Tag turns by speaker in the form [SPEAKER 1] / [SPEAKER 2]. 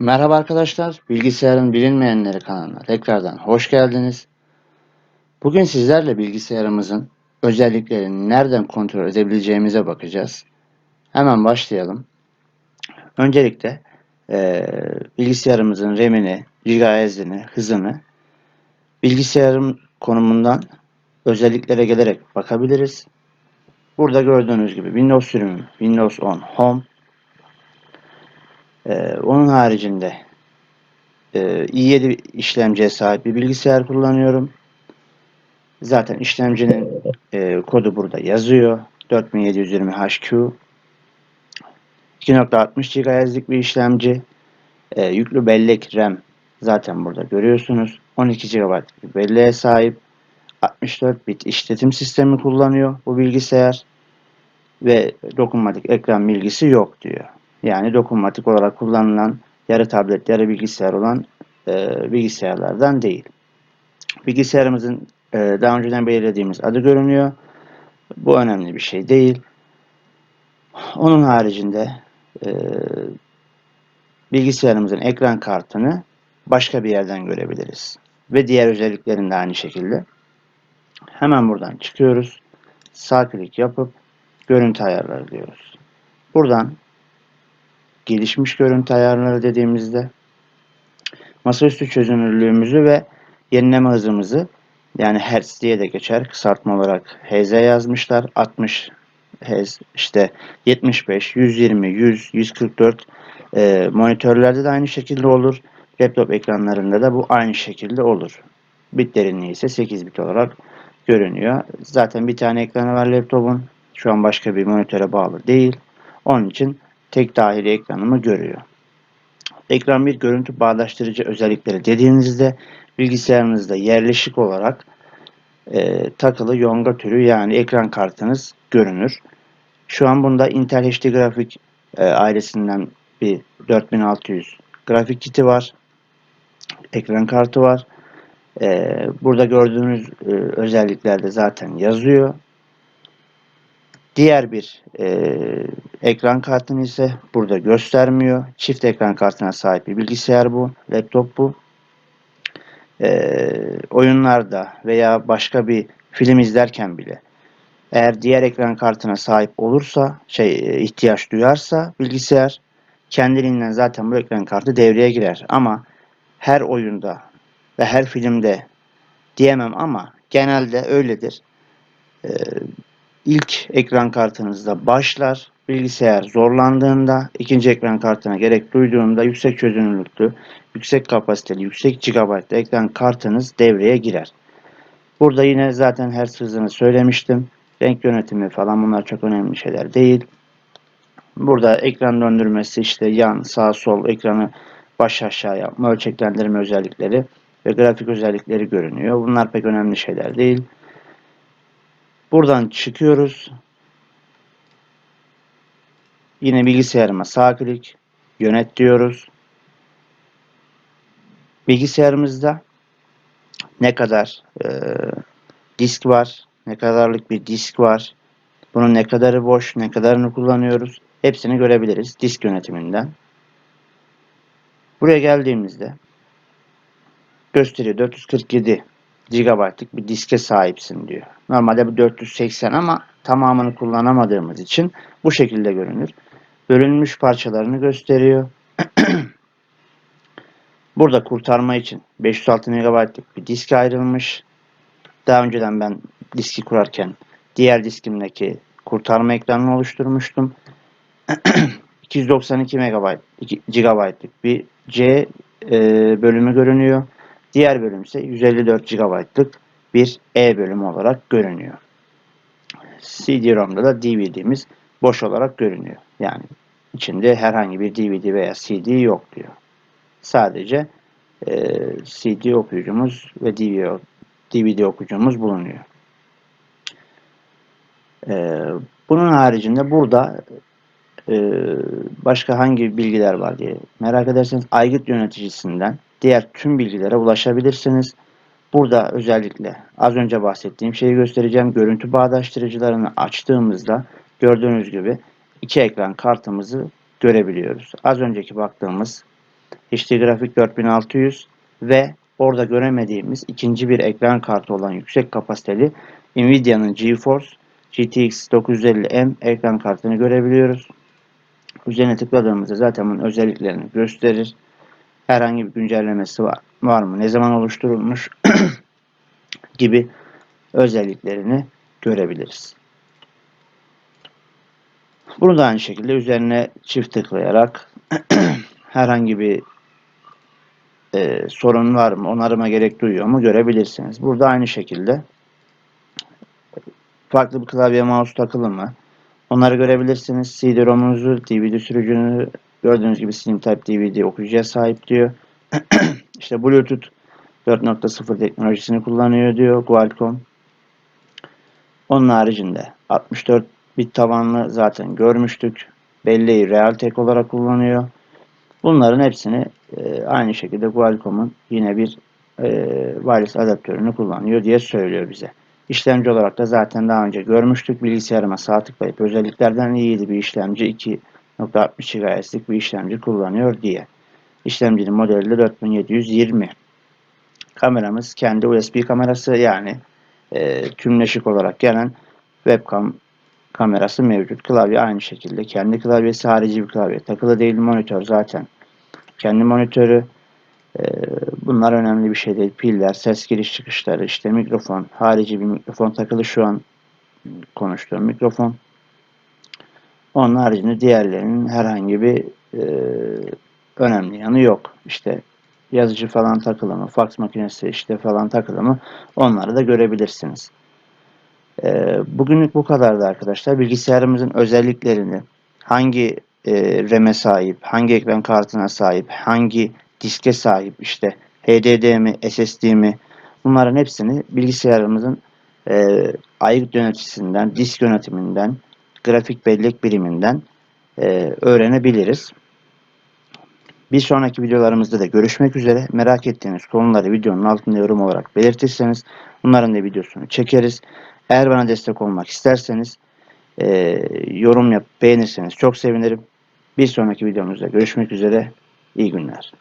[SPEAKER 1] Merhaba arkadaşlar, Bilgisayarın Bilinmeyenleri kanalına tekrardan hoş geldiniz. Bugün sizlerle bilgisayarımızın özelliklerini nereden kontrol edebileceğimize bakacağız. Hemen başlayalım. Öncelikle eee, bilgisayarımızın RAM'ini, GHz'ini, hızını bilgisayarın konumundan özelliklere gelerek bakabiliriz. Burada gördüğünüz gibi Windows sürümü, Windows 10 Home, Eee, onun haricinde e, i7 işlemciye sahip bir bilgisayar kullanıyorum. Zaten işlemcinin e, kodu burada yazıyor. 4720HQ 2.60 GHz'lik bir işlemci. E, yüklü bellek RAM zaten burada görüyorsunuz. 12 GB belleğe sahip. 64 bit işletim sistemi kullanıyor bu bilgisayar. Ve dokunmatik ekran bilgisi yok diyor. Yani dokunmatik olarak kullanılan yarı tablet, yarı bilgisayar olan e, bilgisayarlardan değil. Bilgisayarımızın e, daha önceden belirlediğimiz adı görünüyor. Bu önemli bir şey değil. Onun haricinde e, bilgisayarımızın ekran kartını başka bir yerden görebiliriz. Ve diğer özelliklerini de aynı şekilde. Hemen buradan çıkıyoruz. Sağ klik yapıp görüntü ayarları diyoruz. Buradan gelişmiş görüntü ayarları dediğimizde masaüstü çözünürlüğümüzü ve yenileme hızımızı yani Hertz diye de geçer. Kısaltma olarak Hz yazmışlar. 60 Hz işte 75, 120, 100, 144 e, monitörlerde de aynı şekilde olur. Laptop ekranlarında da bu aynı şekilde olur. Bit derinliği ise 8 bit olarak görünüyor. Zaten bir tane ekranı var laptopun. Şu an başka bir monitöre bağlı değil. Onun için tek dahili ekranımı görüyor. Ekran bir görüntü bağdaştırıcı özellikleri dediğinizde bilgisayarınızda yerleşik olarak e, takılı yonga türü yani ekran kartınız görünür. Şu an bunda Intel HD grafik e, ailesinden bir 4600 grafik kiti var. Ekran kartı var. E, burada gördüğünüz e, özelliklerde zaten yazıyor. Diğer bir e, ekran kartını ise burada göstermiyor. Çift ekran kartına sahip bir bilgisayar bu. Laptop bu. E, oyunlarda veya başka bir film izlerken bile eğer diğer ekran kartına sahip olursa, şey e, ihtiyaç duyarsa bilgisayar kendiliğinden zaten bu ekran kartı devreye girer. Ama her oyunda ve her filmde diyemem ama genelde öyledir. Ee, ilk ekran kartınızda başlar. Bilgisayar zorlandığında ikinci ekran kartına gerek duyduğunda yüksek çözünürlüklü, yüksek kapasiteli, yüksek gigabaytlı ekran kartınız devreye girer. Burada yine zaten her hızını söylemiştim. Renk yönetimi falan bunlar çok önemli şeyler değil. Burada ekran döndürmesi işte yan, sağ, sol ekranı baş aşağı yapma, ölçeklendirme özellikleri ve grafik özellikleri görünüyor. Bunlar pek önemli şeyler değil. Buradan çıkıyoruz. Yine bilgisayarıma sağ klik, yönet diyoruz. Bilgisayarımızda ne kadar e, disk var, ne kadarlık bir disk var, bunun ne kadarı boş, ne kadarını kullanıyoruz, hepsini görebiliriz disk yönetiminden. Buraya geldiğimizde gösteriyor 447 GB'lık bir diske sahipsin diyor. Normalde bu 480 ama tamamını kullanamadığımız için bu şekilde görünür. Bölünmüş parçalarını gösteriyor. Burada kurtarma için 506 MB'lık bir disk ayrılmış. Daha önceden ben diski kurarken diğer diskimdeki kurtarma ekranını oluşturmuştum. 292 MB GB'lık bir C e, bölümü görünüyor. Diğer bölüm ise 154 GB'lık bir E bölümü olarak görünüyor. CD-ROM'da da DVD'miz boş olarak görünüyor. Yani içinde herhangi bir DVD veya CD yok diyor. Sadece e, CD okuyucumuz ve DVD, DVD okuyucumuz bulunuyor. E, bunun haricinde burada e, başka hangi bilgiler var diye merak ederseniz aygıt yöneticisinden diğer tüm bilgilere ulaşabilirsiniz. Burada özellikle az önce bahsettiğim şeyi göstereceğim. Görüntü bağdaştırıcılarını açtığımızda gördüğünüz gibi iki ekran kartımızı görebiliyoruz. Az önceki baktığımız HD grafik 4600 ve orada göremediğimiz ikinci bir ekran kartı olan yüksek kapasiteli Nvidia'nın GeForce GTX 950M ekran kartını görebiliyoruz. Üzerine tıkladığımızda zaten bunun özelliklerini gösterir. Herhangi bir güncellemesi var, var mı? Ne zaman oluşturulmuş? gibi özelliklerini görebiliriz. Bunu da aynı şekilde üzerine çift tıklayarak herhangi bir e, sorun var mı, onarıma gerek duyuyor mu görebilirsiniz. Burada aynı şekilde farklı bir klavye mouse takılı mı onları görebilirsiniz. CD-ROM'unuzu, DVD sürücünü gördüğünüz gibi Slim Type DVD okuyucuya sahip diyor. işte Bluetooth 4.0 teknolojisini kullanıyor diyor Qualcomm. Onun haricinde 64 bit tabanlı zaten görmüştük. Belleği Realtek olarak kullanıyor. Bunların hepsini e, aynı şekilde Qualcomm'un yine bir e, wireless adaptörünü kullanıyor diye söylüyor bize. İşlemci olarak da zaten daha önce görmüştük. Bilgisayarıma sağ tıklayıp özelliklerden iyiydi bir işlemci 2.60 GHz'lik bir işlemci kullanıyor diye. İşlemcinin modeli de 4720. Kameramız kendi USB kamerası yani e, tümleşik olarak gelen webcam kamerası mevcut. Klavye aynı şekilde. Kendi klavyesi harici bir klavye. Takılı değil monitör zaten. Kendi monitörü. E, bunlar önemli bir şey değil. Piller, ses giriş çıkışları, işte mikrofon. Harici bir mikrofon takılı şu an konuştuğum mikrofon. Onun haricinde diğerlerinin herhangi bir e, önemli yanı yok. İşte yazıcı falan takılı mı, fax makinesi işte falan takılı mı onları da görebilirsiniz. E, bugünlük bu kadardı arkadaşlar. Bilgisayarımızın özelliklerini, hangi e, RAM'e sahip, hangi ekran kartına sahip, hangi diske sahip, işte HDD mi, SSD mi bunların hepsini bilgisayarımızın e, ayık yöneticisinden, disk yönetiminden, grafik bellek biriminden e, öğrenebiliriz. Bir sonraki videolarımızda da görüşmek üzere. Merak ettiğiniz konuları videonun altında yorum olarak belirtirseniz bunların da videosunu çekeriz. Eğer bana destek olmak isterseniz e, yorum yap, beğenirseniz çok sevinirim. Bir sonraki videomuzda görüşmek üzere. İyi günler.